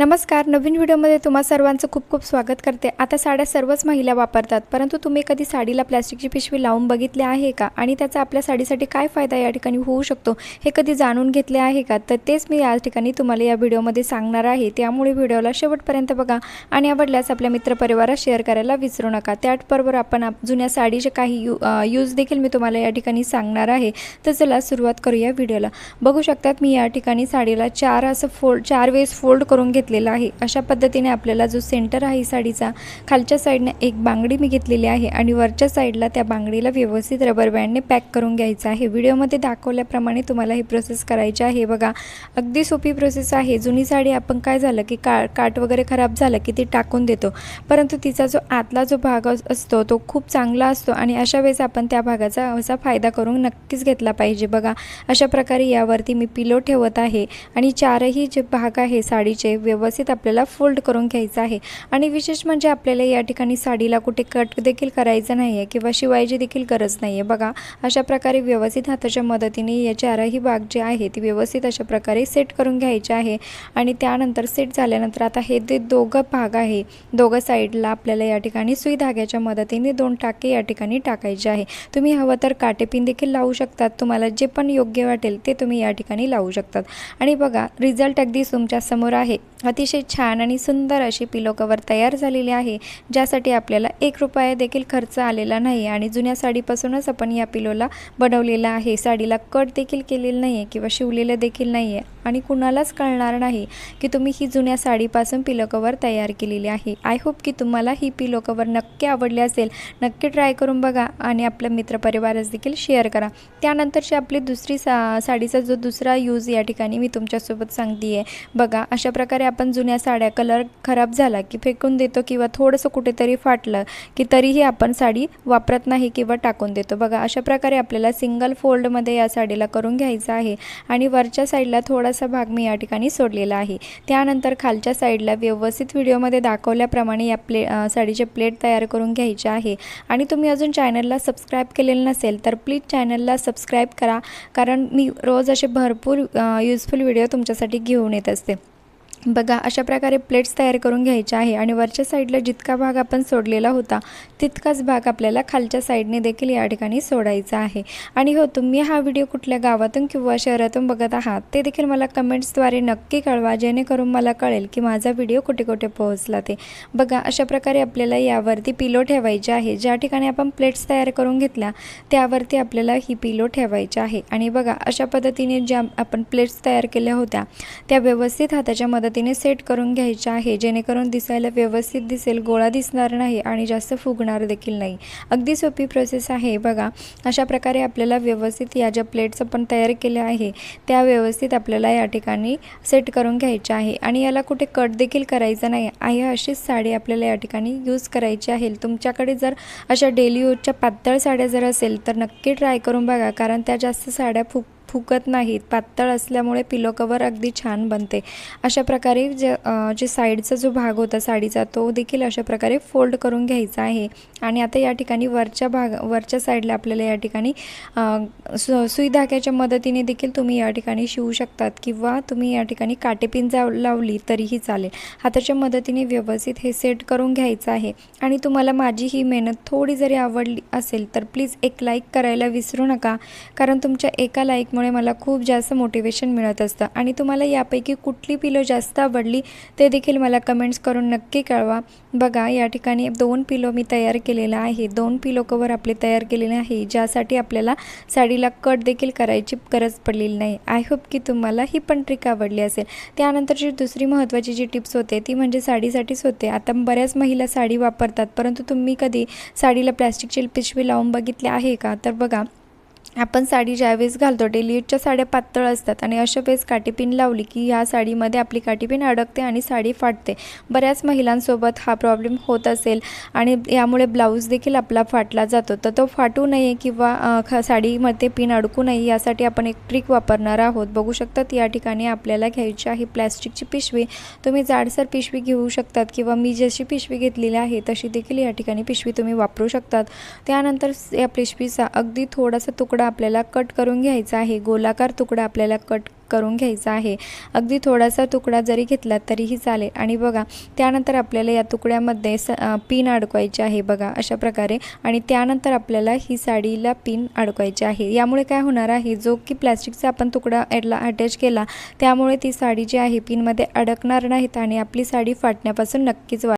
नमस्कार नवीन व्हिडिओमध्ये तुम्हा सर्वांचं खूप खूप स्वागत करते. आता साड्या सर्वच महिला वापरतात परंतु तुम्ही कधी साडीला प्लॅस्टिकची पिशवी लावून बघितली आहे का? आणि त्याचा आपल्या साडीसाठी काय फायदा या ठिकाणी होऊ शकतो? हे कधी जाणून घेतले आहे का? तर तेच मी या ठिकाणी तुम्हाला या व्हिडिओमध्ये सांगणार आहे. त्यामुळे व्हिडिओला शेवटपर्यंत बघा आणि आवडल्यास आपल्या मित्रपरिवारात शेअर करायला विसरू नका. त्याचबरोबर आपण जुन्या साडीचे काही यू यूज देखील मी तुम्हाला या ठिकाणी सांगणार आहे. तर चला सुरुवात करूया व्हिडिओला. बघू शकतात मी या ठिकाणी साडीला चार असं फोल्ड चार वेळेस फोल्ड करून घेतलेला आहे. अशा पद्धतीने आपल्याला जो सेंटर आहे साडीचा खालच्या साईडने एक बांगडी मी घेतलेली आहे आणि वरच्या साईडला त्या बांगडीला व्यवस्थित रबर बँडने पॅक करून घ्यायचं आहे. व्हिडिओमध्ये दाखवल्याप्रमाणे तुम्हाला ही प्रोसेस करायची आहे. बघा अगदी सोपी प्रोसेस आहे. जुनी साडी आपण काय झालं की का काट वगैरे खराब झालं की ती टाकून देतो. परंतु तिचा जो आतला जो भाग असतो तो खूप चांगला असतो आणि अशा वेळेस आपण त्या भागाचा असा फायदा करून नक्कीच घेतला पाहिजे. बघा अशा प्रकारे यावरती मी पिलो ठेवत आहे आणि चारही जे भाग आहे साडीचे व्यवस्थित आपल्याला फोल्ड करून घ्यायचं आहे. आणि विशेष म्हणजे आपल्याला या ठिकाणी साडीला कुठे कट देखील करायचं नाही आहे किंवा शिवायची देखील गरज नाही आहे बघा अशा प्रकारे व्यवस्थित हाताच्या मदतीने या चारही भाग जे आहे ती व्यवस्थित अशा प्रकारे सेट करून घ्यायचे आहे. आणि त्यानंतर सेट झाल्यानंतर आता हे जे दोघं भाग आहे दोघं साईडला आपल्याला या ठिकाणी सुई धाग्याच्या मदतीने दोन टाके या ठिकाणी टाकायचे आहे. तुम्ही हवं तर काटेपिन देखील लावू शकतात. तुम्हाला जे पण योग्य वाटेल ते तुम्ही या ठिकाणी लावू शकतात. आणि बघा रिझल्ट अगदी तुमच्यासमोर आहे. अतिशय छान आणि सुंदर अशी पिलो कवर तयार झालेली आहे ज्यासाठी आपल्याला एक रुपया देखील खर्च आलेला नाही आणि जुन्या साडीपासूनच आपण या पिलोला बनवलेला आहे. साडीला कट देखील केलेलं नाही आहे किंवा शिवलेलं देखील नाही आहे आणि कुणालाच कळणार नाही की तुम्ही ही जुन्या साडीपासून पिलो कवर तयार केलेली आहे. आय होप की तुम्हाला ही पिलो कवर नक्की आवडली असेल. नक्की ट्राय करून बघा आणि आपल्या मित्रपरिवारास देखील शेअर करा. त्यानंतरची आपली दुसरी सा साडीचा जो दुसरा यूज या ठिकाणी मी तुमच्यासोबत सांगते आहे बघा अशा प्रकारे आपण जुन्या साड्या कलर खराब झाला की फेकून देतो किंवा थोडंसं कुठेतरी फाटलं की तरीही आपण साडी वापरत नाही किंवा टाकून देतो. बघा अशा प्रकारे आपल्याला सिंगल फोल्डमध्ये या साडीला करून घ्यायचं आहे आणि वरच्या साईडला थोडासा भाग मी या ठिकाणी सोडलेला आहे. त्यानंतर खालच्या साईडला व्यवस्थित व्हिडिओमध्ये दाखवल्याप्रमाणे या प्ले साडीचे प्लेट तयार करून घ्यायचे आहे. आणि तुम्ही अजून चॅनलला सबस्क्राईब केलेलं नसेल तर प्लीज चॅनलला सबस्क्राईब करा. कारण मी रोज असे भरपूर यूजफुल व्हिडिओ तुमच्यासाठी घेऊन येत असते. बघा अशा प्रकारे प्लेट्स तयार करून घ्यायच्या आहे आणि वरच्या साईडला जितका भाग आपण सोडलेला होता तितकाच भाग आपल्याला खालच्या साईडने देखील या ठिकाणी सोडायचा आहे. आणि हो तुम्ही हा व्हिडिओ कुठल्या गावातून किंवा शहरातून बघत आहात ते देखील मला कमेंट्सद्वारे नक्की कळवा जेणेकरून मला कळेल की माझा व्हिडिओ कुठे कुठे पोहोचला ते. बघा अशा प्रकारे आपल्याला यावरती पिलो ठेवायचे आहे. ज्या ठिकाणी आपण प्लेट्स तयार करून घेतल्या त्यावरती आपल्याला ही पिलो ठेवायची आहे. आणि बघा अशा पद्धतीने ज्या आपण प्लेट्स तयार केल्या होत्या त्या व्यवस्थित हाताच्या मदत पद्धतीने सेट करून घ्यायच्या आहे. जेणेकरून दिसायला व्यवस्थित दिसेल गोळा दिसणार नाही आणि जास्त फुगणार देखील नाही. अगदी सोपी प्रोसेस आहे. बघा अशा प्रकारे आपल्याला व्यवस्थित या ज्या प्लेट्स आपण तयार केल्या आहे त्या व्यवस्थित आपल्याला या ठिकाणी सेट करून घ्यायच्या आहे. आणि याला कुठे कट देखील करायचं नाही आहे अशीच साडी आपल्याला या ठिकाणी यूज करायची आहे. तुमच्याकडे जर अशा डेली यूजच्या पातळ साड्या जर असेल तर नक्की ट्राय करून बघा कारण त्या जास्त साड्या फुग फुगत नाहीत पातळ असल्यामुळे पिलो कवर अगदी छान बनते. अशा प्रकारे जे जे साईडचा जो भाग होता साडीचा तो देखील अशा प्रकारे फोल्ड करून घ्यायचा आहे. आणि आता या ठिकाणी वरच्या भाग वरच्या साईडला आपल्याला या ठिकाणी सु सुई धाक्याच्या मदतीने देखील तुम्ही या ठिकाणी शिवू शकतात किंवा तुम्ही या ठिकाणी काटेपिन जाव लावली तरीही चालेल. हाताच्या मदतीने व्यवस्थित हे सेट करून घ्यायचं आहे. आणि तुम्हाला माझी ही मेहनत थोडी जरी आवडली असेल तर प्लीज एक लाईक करायला विसरू नका. कारण तुमच्या एका लाईकमुळे मला खूप जास्त मोटिवेशन मिळत असतं. आणि तुम्हाला यापैकी कुठली पिलो जास्त आवडली ते देखील मला कमेंट्स करून नक्की कळवा. बघा या ठिकाणी दोन पिलो मी तयार केलेला आहे. दोन पिलो कवर आपले तयार केलेले आहे ज्यासाठी आपल्याला साडीला कट देखील करायची गरज पडलेली नाही. आय होप की तुम्हाला ही पण ट्रिक आवडली असेल. त्यानंतरची दुसरी महत्त्वाची जी टिप्स होते ती म्हणजे साडीसाठीच होते. आता बऱ्याच महिला साडी वापरतात परंतु तुम्ही कधी साडीला प्लॅस्टिकची पिशवी लावून बघितली आहे का? तर बघा आपण साडी ज्यावेळेस घालतो डेली यूजच्या साड्या पातळ असतात आणि अशा वेळेस काटीपिन लावली की ह्या साडीमध्ये आपली काटीपिन अडकते आणि साडी फाटते. बऱ्याच महिलांसोबत हा प्रॉब्लेम होत असेल आणि यामुळे ब्लाऊज देखील आपला फाटला जातो. तर तो फाटू नये किंवा ख साडीमध्ये पिन अडकू नये यासाठी आपण एक ट्रिक वापरणार आहोत. बघू शकतात या ठिकाणी आपल्याला घ्यायची आहे प्लॅस्टिकची पिशवी. तुम्ही जाडसर पिशवी घेऊ शकतात किंवा मी जशी पिशवी घेतलेली आहे तशी देखील या ठिकाणी पिशवी तुम्ही वापरू शकतात. त्यानंतर या पिशवीचा अगदी थोडासा तुकडा आपल्याला कट करून घ्यायचा आहे. गोलाकार तुकडा आपल्याला कट करून घ्यायचा आहे. अगदी थोडासा तुकडा जरी घेतला तरीही चालेल. आणि बघा त्यानंतर आपल्याला या तुकड्यामध्ये स पिन अडकवायची आहे बघा अशा प्रकारे. आणि त्यानंतर आपल्याला ही साडीला पिन अडकवायची आहे. यामुळे काय होणार आहे जो की प्लॅस्टिकचा आपण तुकडा याला अटॅच केला त्यामुळे ती साडी जी आहे पिनमध्ये अडकणार नाहीत आणि आपली साडी फाटण्यापासून नक्कीच वा